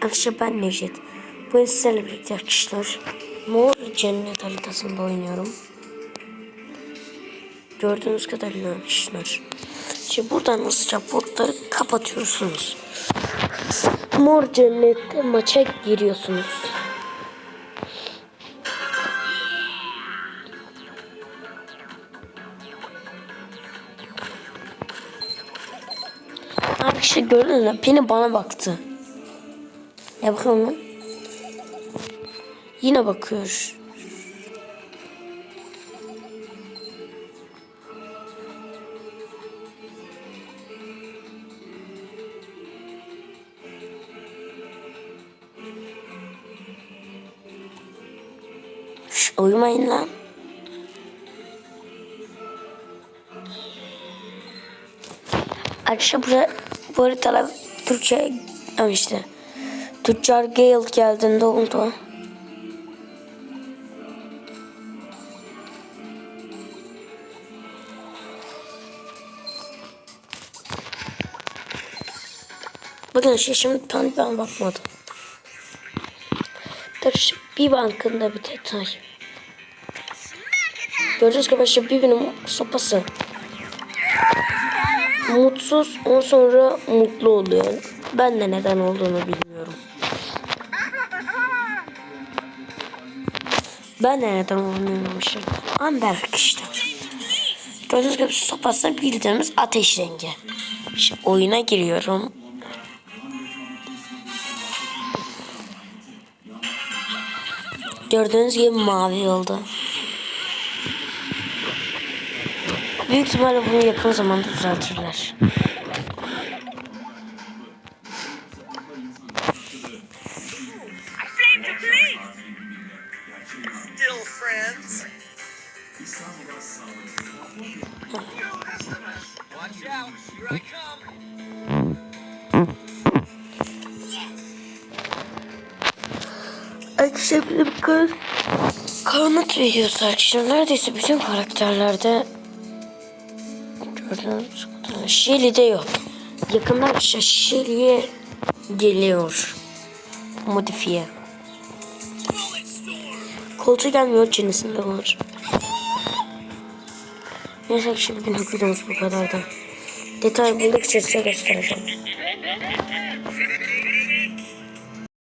Arkadaşlar ben Necdet. Bugün sizlerle birlikte arkadaşlar Mor Cennet haritasında oynuyorum. Gördüğünüz kadarıyla arkadaşlar. Şimdi buradan hızlıca botları kapatıyorsunuz. Mor Cennet'te maça giriyorsunuz. Arkadaşlar gördünüz mü? Pini bana baktı. Ya bakalım lan. Yine bakıyor. Uyumayın lan. Arkadaşlar buraya, bu haritalar Türkçe işte. Tüccar Gale geldiğinde oldu. Bakın şey şimdi ben, ben bakmadım. Dur bir bankında bir detay. Gördüğünüz gibi işte birbirinin sopası. Mutsuz ondan sonra mutlu oluyor. Ben de neden olduğunu bilmiyorum. Ben de neden olduğunu bilmiyorum. Amber işte. Gördüğünüz gibi sopası bildiğimiz ateş rengi. İşte oyuna giriyorum. Gördüğünüz gibi mavi oldu. Büyük ihtimalle bunu yakın zamanda düzeltirler. Still friends? Watch out, here I come. Arkadaşlar bir de kar videosu arkadaşlar. Neredeyse bütün karakterlerde gördüğünüz kadar Shelly'de yok. Yakında arkadaşlar Shelly'e geliyor. Modifiye. Koltuğu gelmiyor çenesinde var. Neyse bugün videomuz bu kadardı. Detay buldukça size göstereceğim.